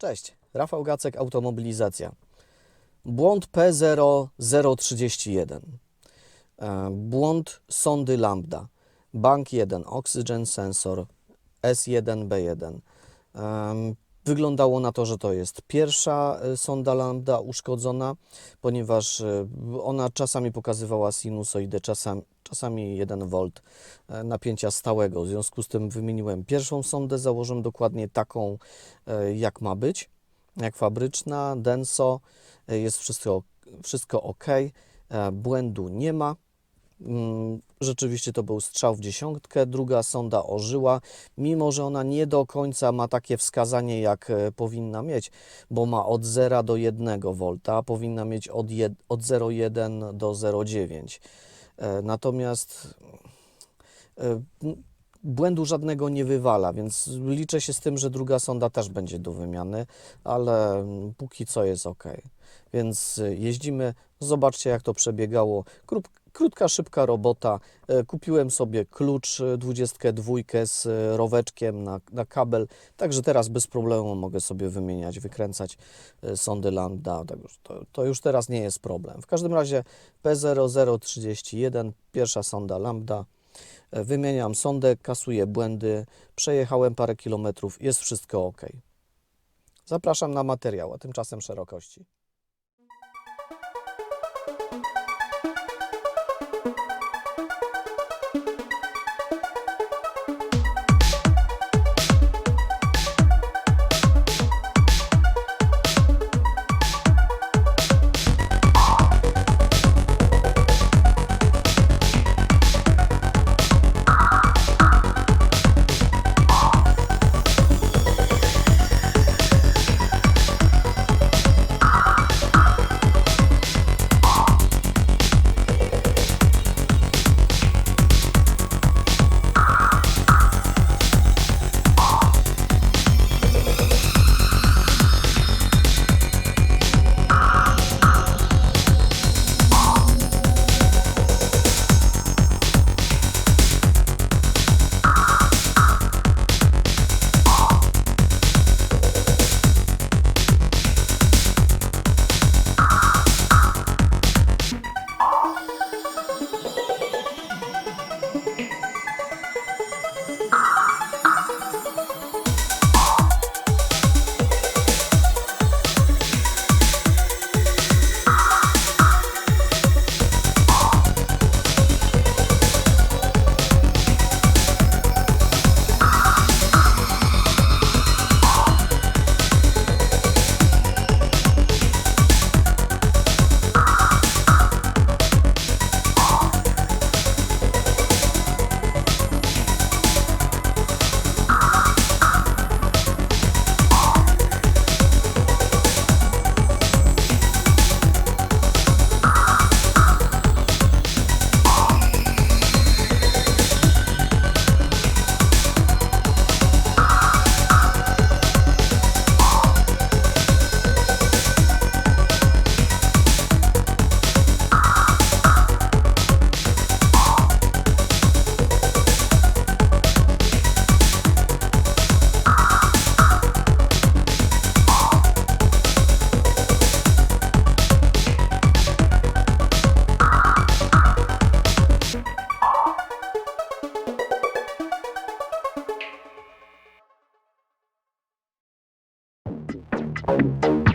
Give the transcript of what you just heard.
Cześć, Rafał Gacek, Automobilizacja. Błąd P0031. E, Błąd sondy lambda. Bank 1, oxygen sensor S1B1. Em, Wyglądało na to, że to jest pierwsza e, sonda lambda uszkodzona, ponieważ e, ona czasami pokazywała sinusoidę, czasami, czasami 1 V e, napięcia stałego. W związku z tym wymieniłem pierwszą sondę, założyłem dokładnie taką, e, jak ma być, jak fabryczna, denso, e, jest wszystko, wszystko ok, błędu nie ma. Mm, Rzeczywiście to był strzał w dziesiątkę. Druga sonda ożyła, mimo że ona nie do końca ma takie wskazanie, jak powinna mieć, bo ma od 0 do 1 V, powinna mieć od, od 0,1 do 0,9. E, Natomiast e, błędu żadnego nie wywala, więc liczę się z tym, że druga sonda też będzie do wymiany, ale póki co jest ok. Więc y, jeździmy, zobaczcie jak to przebiegało. Krótka, szybka robota. E, Kupiłem sobie klucz y, 22 z y, roweczkiem na, na kabel, także teraz bez problemu mogę sobie wymieniać, wykręcać sondy lambda. To, to już teraz nie jest problem. W każdym razie P0031, pierwsza sonda lambda. E, Wymieniam sondę, kasuję błędy, przejechałem parę kilometrów, jest wszystko ok. Zapraszam na materiał, a tymczasem szerokości. you